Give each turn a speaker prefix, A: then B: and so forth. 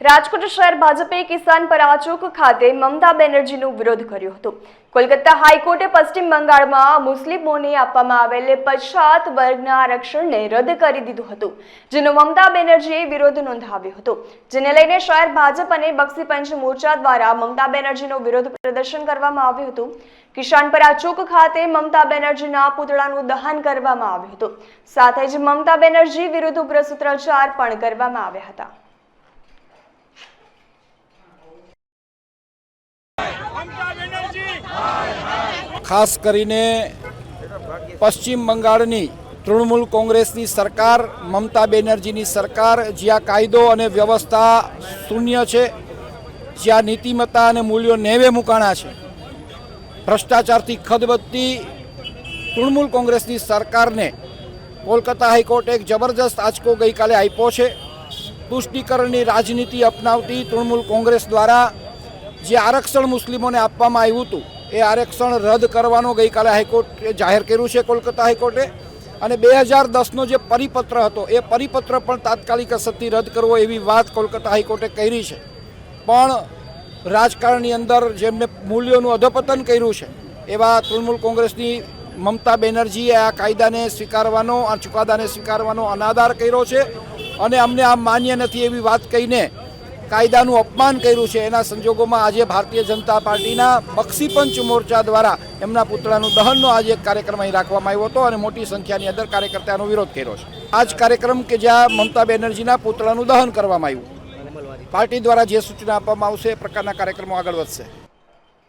A: રાજકોટ શહેર ભાજપે કિસાન પરાચોક ખાતે મમતા બેનર્જીનો વિરોધ કર્યો હતો. કોલકાતા હાઈકોર્ટે પશ્ચિમ બંગાળમાં મુસ્લિમોને આપવામાં આવેલ પછાત વર્ગના આરક્ષણને રદ કરી દીધું હતું, જેનો મમતા બેનર્જીએ વિરોધ નોંધાવ્યો હતો. જેને લઈને શહેર ભાજપ અને બક્ષી પંચ મોરચા દ્વારા મમતા બેનર્જીનો વિરોધ પ્રદર્શન કરવામાં આવ્યું હતું. કિસાનપરા ચોક ખાતે મમતા બેનર્જીના પુતળાનું દહન કરવામાં આવ્યું હતું. સાથે જ મમતા બેનર્જી વિરુદ્ધ ઉગ્ર સૂત્રોચ્ચાર પણ કરવામાં આવ્યા હતા
B: મમતા બેનર્જી
C: ખાસ કરીને પશ્ચિમ બંગાળની તૃણમૂલ કોંગ્રેસની સરકાર, મમતા બેનર્જીની સરકાર, જ્યાં કાયદો અને વ્યવસ્થા શૂન્ય છે, જ્યાં નીતિમત્તા અને મૂલ્યો નેવે મુકાણા છે. ભ્રષ્ટાચારથી ખદબદતી તૃણમૂલ કોંગ્રેસની સરકારને કોલકાતા હાઈકોર્ટે એક જબરજસ્ત આંચકો ગઈકાલે આપ્યો છે. તુષ્ટિકરણની રાજનીતિ અપનાવતી તૃણમૂલ કોંગ્રેસ દ્વારા જે આરક્ષણ મુસ્લિમોને આપવામાં આવ્યું હતું એ આરક્ષણ રદ કરવાનો ગઈકાલે હાઈકોર્ટે જાહેર કર્યું છે કોલકાતા હાઈકોર્ટે. અને બે હજાર દસનો જે પરિપત્ર હતો, એ પરિપત્ર પણ તાત્કાલિક અસરથી રદ કરવો એવી વાત કોલકાતા હાઈકોર્ટે કરી છે. પણ રાજકારણની અંદર જેમને મૂલ્યોનું અધપતન કર્યું છે, એવા તૃણમૂલ કોંગ્રેસની મમતા બેનર્જીએ આ કાયદાને સ્વીકારવાનો, આ ચુકાદાને સ્વીકારવાનો અનાદાર કર્યો છે. અને અમને આ માન્ય નથી એવી વાત કહીને કાયદાનું અપમાન કર્યું છે. એના સંજોગોમાં આજે ભારતીય જનતા પાર્ટીના બક્ષીપંચ મોરચા દ્વારા એમના પુતળાનું દહનનો આજે એક કાર્યક્રમ અહીં રાખવામાં આવ્યો હતો અને મોટી સંખ્યાની અંદર કાર્યકર્તાનો વિરોધ કર્યો છે. આ જ કાર્યક્રમ કે જ્યાં મમતા બેનર્જીના પુતળાનું દહન કરવામાં આવ્યું. પાર્ટી દ્વારા જે સૂચના આપવામાં આવશે એ પ્રકારના કાર્યક્રમો આગળ વધશે.